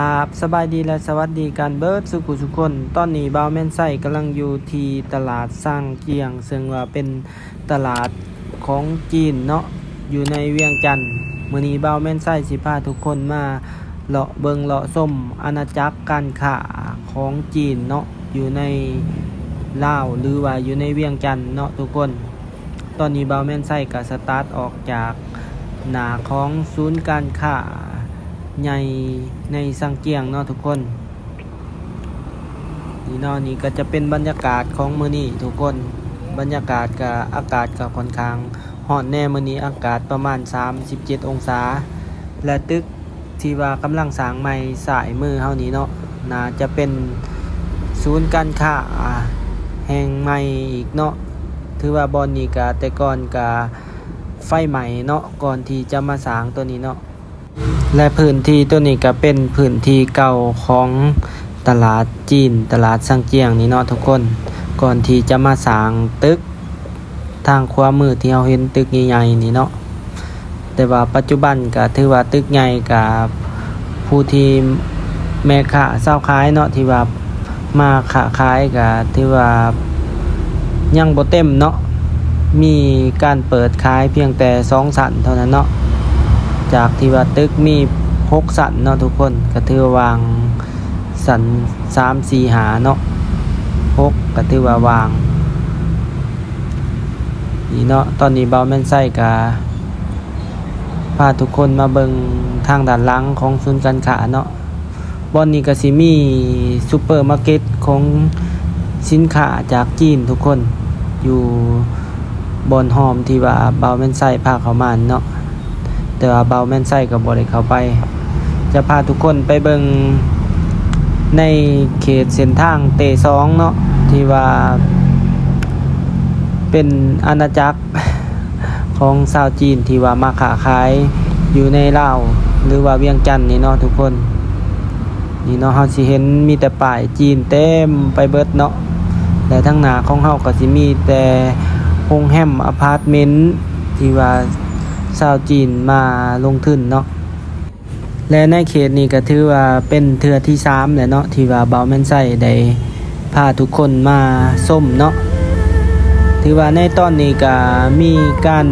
ครับสบายดีและสวัสดีการเบิร์ดสุขุสุคน ตอนนี้บาวแมนไซกำลังอยู่ที่ตลาดสร้างเกียง ซึ่งว่าเป็นตลาดของจีนเนาะอยู่ในเวียงจันทน์มื้อนี้บาวแมนไซสิพาทุกคนมาเลาะเบิงเลาะส้มอาณาจักรการค้าของจีนเนาะอยู่ในลาวหรือว่าอยู่ในเวียงจันทน์เนาะทุกคน ตอนนี้บาวแมนไซก็สตาร์ทออกจากหนาของศูนย์การค้า ใหญ่ในสังเกียงเนาะทุกคนนี่เนาะนี่ก็จะเป็นบรรยากาศของมือนี้ทุกคนบรรยากาศกับอากาศกับค่อนข้างร้อนแน่มือนี้อากาศประมาณ 37 องศา และตึกที่ว่ากำลังสร้างใหม่สายมือเฮานี้เนาะน่าจะเป็นศูนย์การค้าแห่งใหม่อีกเนาะถือว่าบอนนี้ก็แต่ก่อนก็ไฟใหม่เนาะก่อนที่จะมาสร้างตัวนี้เนาะ และพื้นที่ตัวนี้ก็เป็นพื้นที่เก่าของตลาดจีน ตลาดสังเกียงนี่เนาะทุกคน ก่อนที่จะมาสร้างตึก ทางขวามือที่เราเห็นตึกใหญ่ๆนี่เนาะ แต่ว่าปัจจุบันก็ถือว่าตึกใหญ่กับผู้ที่แม่ค้าเศร้าขายเนาะที่ว่ามาค้าขายก็ถือว่ายังบ่เต็มเนาะ มีการเปิดขายเพียงแต่สองสันเท่านั้นเนาะ จากที่ว่าตึกมีหกสันเนาะทุกคนก็ถือวาวางสันสามสี่หาเนาะหกก็ถือว่าวางนี่เนาะตอนนี้เบาแม่นไส้กาพาทุกคนมาเบิงทางด้านหลังของศูนย์การค้าเนาะบอนนี้ก็สิมีซูเปอร์มาร์เก็ตของสินค้าจากจีนทุกคนอยู่บอนหอมที่ว่าเบาแม่นไส้พาเขามาเนาะ แต่ว่าเบาแม่นไส้กับบริเขาไป จะพาทุกคนไปเบิงในเขตเส้นทางเตสองเนาะที่ว่า เป็นอาณาจักรของชาวจีนที่ว่ามาขาขายอยู่ในลาวหรือว่าเวียงจันทน์นี่เนาะทุกคน นี่เนาะเฮาสิเห็นมีแต่ป้ายจีนเต็มไปเบิดเนาะและทั้งหนาของเฮาก็สิมีแต่โรงแรมอพาร์ตเมนต์ที่ว่า ชาวจีนมาลงทุนเนาะและในเขตนี้ก็ถือว่าเป็นเทือที่3แหละเนาะที่ว่าเบาแม่นไส้ได้พาทุกคนมาส้มเนาะถือว่าในตอนนี้ก็มีการ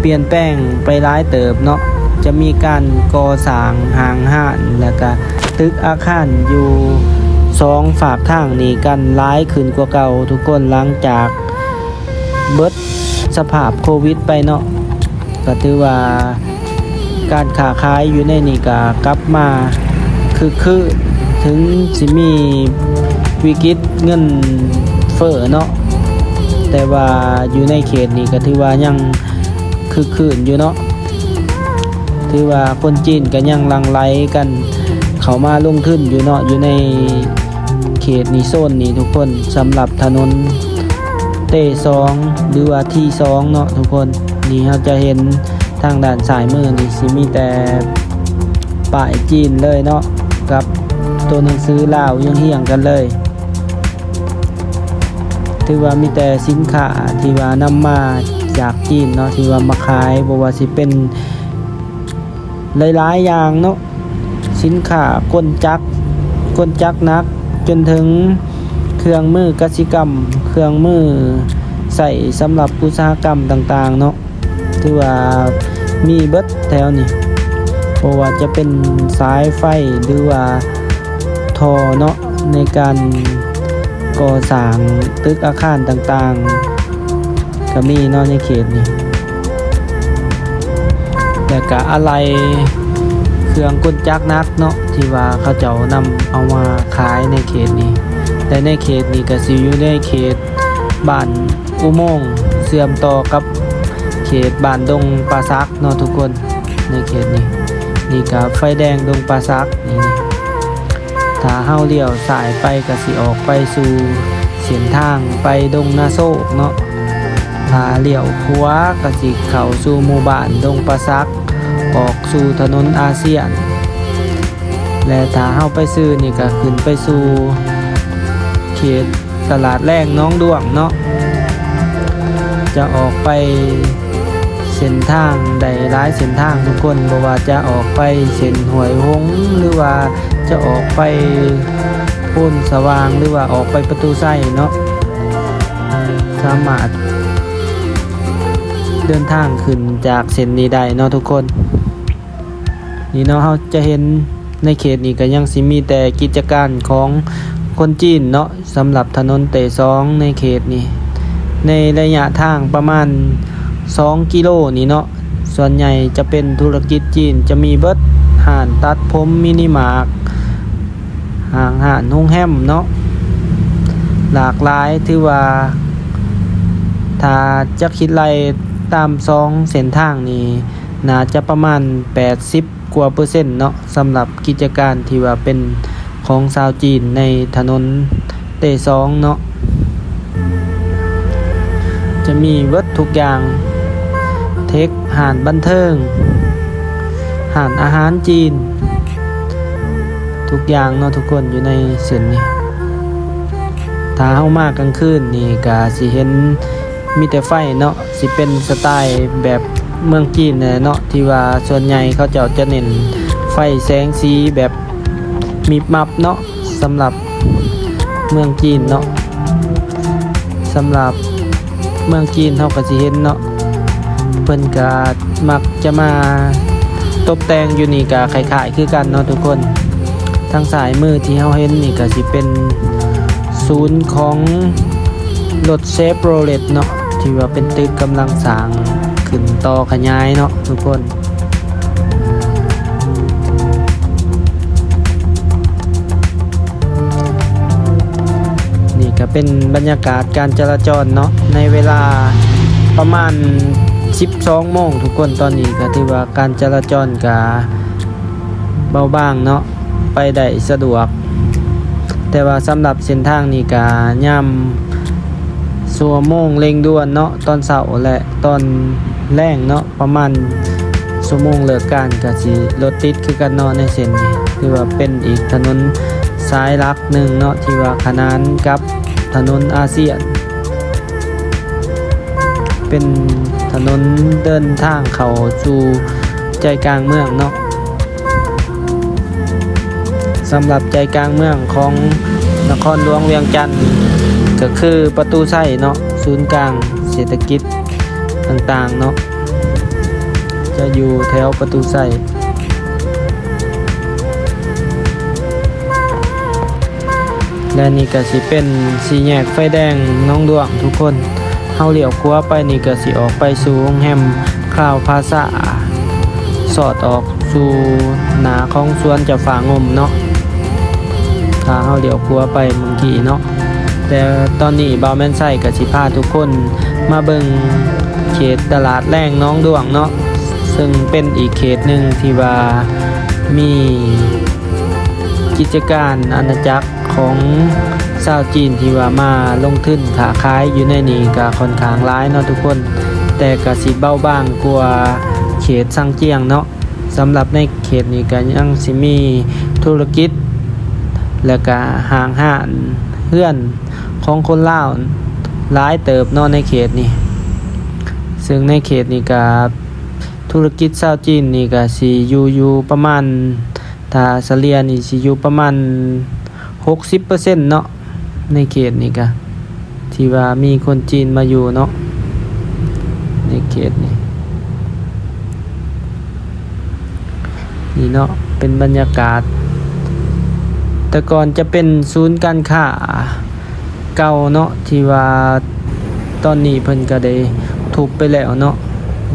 เปลี่ยนแปลงไปหลายเติบเนาะจะมีการก่อสร้างหางห้านแล้วก็ตึกอาคารอยู่สองฝากทางนี้กันร้ายขึ้นกว่าเก่าทุกคนหลังจากเบิดสภาพโควิดไปเนาะ ก็ถือว่าการขาขายอยู่ในนี่ก็กลับมาคือคือถึงสิมีวิกฤตเงินเฟ้อเนาะแต่ว่าอยู่ในเขตนี่ก็ถือว่ายังคือคืนอยู่เนาะถือว่าคนจีนก็ยังลังไลกันเขามาลงทุนอยู่เนาะอยู่ในเขตนี้โซนนี้ทุกคนสำหรับถนนเตสองหรือว่าที่สองเนาะทุกคน นี่เราจะเห็นทางด้านสายมือนี่สิมีแต่ป้ายจีนเลยเนาะกับตัวหนังสือลาวยังเฮียงกันเลย ถือว่ามีแต่สินค้าที่ว่านำมาจากจีนเนาะที่ว่ามาขายบ่ว่าสิเป็นหลายๆอย่างเนาะสินค้าก้นจักก้นจักนัก จนถึงเครื่องมือกสิกรรม เครื่องมือใส่สำหรับอุตสาหกรรมต่าง ๆ เนาะ ถือว่ามีเบิดแถวนี่เพราะว่าจะเป็นสายไฟหรือว่าทอเนาะในการก่อสร้างตึกอาคารต่างๆ ก็มีเนาะในเขตนี้แต่ก็อะไรเครื่องกลจักนักเนาะที่ว่าเขาเจ้านำเอามาขายในเขตนี้แต่ในเขตนี้ก็สิอยู่ในเขตบ้านอุโมงค์เสื่อมต่อกับ เขตบ้านดงปลาซักเนาะทุกคนในเขตนี้นี่ก็ไฟแดงดงปลาซักนี่นี่ถ้าเฮาเลี้ยวสายไปก็สิออกไปสู่เส้นทางไปดงนาโซกเนาะถ้าเลี้ยวขวาก็สิเข้าสู่หมู่บ้านดงปลาซัก ออกสู่ถนนอาเซียน และถ้าเฮาไปซื้อนี่ก็ขึ้นไปสู่เขตตลาดแรกน้องดวงเนาะจะออกไป เส้นทางใดหลายเส้นทางทุกคนบ่ว่าจะออกไปเส้นหวยหงส์หรือว่าจะออกไปโพ้นสว่างหรือว่าออกไปประตูไส้เนาะสามารถเดินทางขึ้นจากเส้นนี้ได้เนาะทุกคน นี่เนาะเราจะเห็นในเขตนี้ก็ยังสิมีแต่กิจการของคนจีนเนาะสำหรับถนนเตซองในเขตนี้ในระยะทางประมาณ 2 กิโลนี่เนาะส่วนใหญ่จะเป็นธุรกิจจีนจะมีเบิดห่านตัดผมมินิมาร์กห่างห่านโรงแฮมเนาะหลากหลายถือว่า ถ้าจะคิดไล่ตามซองเส้นทางนี้น่าจะประมาณ 80 กว่าเปอร์เซ็นต์เนาะสำหรับกิจการที่ว่าเป็นของชาวจีนในถนนเตซองเนาะจะมีเวิร์ดทุกอย่าง เทคหานบันเทิง หานอาหารจีน ทุกอย่างเนาะทุกคนอยู่ในเส้นนี้ถ้าเฮามากกลางคืนนี่ก็สิเห็นมีแต่ไฟเนาะสิเป็นสไตล์แบบเมืองจีนเนาะที่ว่าส่วนใหญ่เขาเจะจะเน้นไฟแสงสีแบบมีมับเนาะสำหรับเมืองจีนเนาะสำหรับเมืองจีนเฮาก็สิเห็นเนาะ เพิ่นก็มักจะมาตกแต่งอยู่นี่ก็คล้ายๆคือกันเนาะทุกคน ทางสายมือที่เฮาเห็นนี่ก็สิเป็นศูนย์ของรถเชฟโรเลตเนาะที่ว่าเป็นตึกกำลังสร้างขึ้นต่อขยายเนาะทุกคนนี่ก็เป็นบรรยากาศการจราจรเนาะในเวลาประมาณ 12โมงทุกคนตอนนี้ก็ถือว่าการจราจรก็เบาบางเนาะไปได้สะดวก แต่ว่าสำหรับเส้นทางนี้ก็ย่ำสัวโมงเร่งด่วนเนาะตอนเสาร์และตอนแรงเนาะประมาณชั่วโมงเลิกการก็สิรถติดคือกันเนาะในเส้นนี้ถือว่าเป็นอีกถนนสายลักหนึ่งเนาะที่ว่าขนานกับถนนอาเซียน เป็นถนนเดินทางเข้าสู่ใจกลางเมืองเนาะสำหรับใจกลางเมืองของนครหลวงเวียงจันทน์ก็คือประตูไส้เนาะศูนย์กลางเศรษฐกิจต่างๆเนาะจะอยู่แถวประตูไส้และนี่ก็สิเป็นสีแยกไฟแดงน้องดวงทุกคน เฮาเลี้ยวขวาไปนี่ก็สิออกไปสู่โรงแฮมคลาวพาซาสอดออกสู่หนาของสวนจะฝางมเนาะถ้าเฮาเดี๋ยวครัวไปเมืองกี้เนาะแต่ตอนนี้บาวแมนไซกับสิพาทุกคนมาเบิงเขตตลาดแรงน้องดวงเนาะซึ่งเป็นอีกเขตหนึ่งที่ว่ามีกิจการอาณาจักรของ ชาวจีนที่ว่ามาลงทุนขาขายอยู่ในนี้ก็ค่อนข้างร้ายเนาะทุกคน แต่ก็สิเบาบางกว่าเขตซังเจียงเนาะสำหรับในเขตนี้ก็ยังสิมีธุรกิจ แล้วก็ห่างห่านเพื่อนของคนลาวหลายเติบเนอนในเขตนี้ ซึ่งในเขตนี้ก็ธุรกิจชาวจีนนี่ก็สิอยู่อยู่ประมาณถ้าเฉลี่ยนี่สิอยู่ประมาณ60%เนาะ ในเขตนี้ก็ที่ว่ามีคนจีนมาอยู่เนาะในเขตนี้นี่เนาะเป็นบรรยากาศ แต่ก่อนจะเป็นศูนย์การค้าเก่าเนาะที่ว่าตอนนี้เพิ่นก็ได้ทุบไปแล้วเนาะ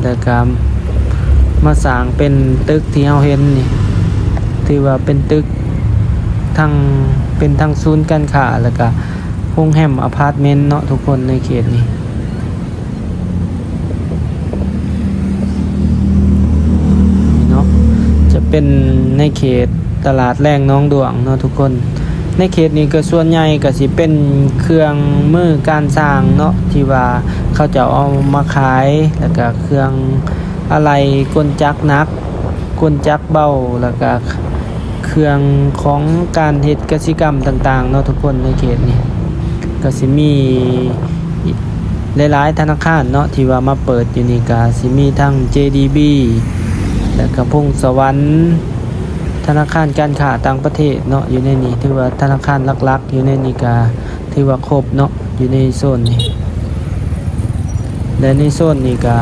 แล้วก็มาสร้างเป็นตึกที่เฮาเห็นนี่ที่ว่าเป็นตึก ทั้งเป็นทั้งศูนย์การค้าแล้วก็โรงแรมอพาร์ตเมนต์เนาะทุกคนในเขตนี้เนาะจะเป็นในเขตตลาดแรงน้องดวงเนาะทุกคน ในเขตนี้ก็ส่วนใหญ่ก็สิเป็นเครื่องมือการสร้างเนาะที่ว่าเขาจะเอามาขายแล้วก็เครื่องอะไรกลจักนักกลจักเบาแล้วก็ เครื่องของการเฮ็ดกสิกรรมต่างๆเนาะทุกคนในเขตนี้ก็สิมีหลายๆธนาคารเนาะที่ว่ามาเปิดอยู่นี่ก็สิมีทั้ง JDB แล้วก็พงสวรรค์ธนาคารการค้าต่างประเทศเนาะอยู่ในนี้ถือว่าธนาคารหลักๆ อยู่ในนี้ก็ถือว่าครบเนาะอยู่ในโซนนี้และในโซนนี้ก็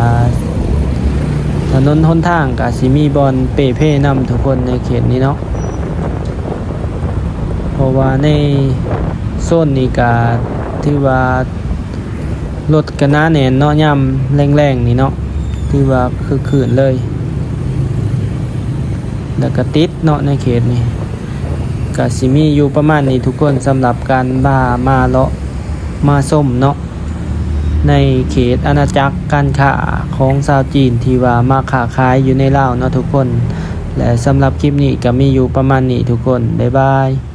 ถนนหนทางก็สิมีบอลเปเพ่นำทุกคนในเขตนี้เนาะะว่าในโซนนี้ก็ถือว่ารถก็หน้าแน่นเนาะย่ำแรงๆนี่เนาะถือว่าคือคืนเลย แล้วก็ติดเนาะในเขตนี้ก็สิมีอยู่ประมาณนี้ทุกคนสำหรับการบ่ามาเลาะมาส้มเนาะในเขตอาณาจักรการค้าของชาวจีนที่ว่ามาค้าขายอยู่ในลาวเนาะทุกคน และสำหรับคลิปนี้ก็มีอยู่ประมาณนี้ทุกคน บ๊ายบาย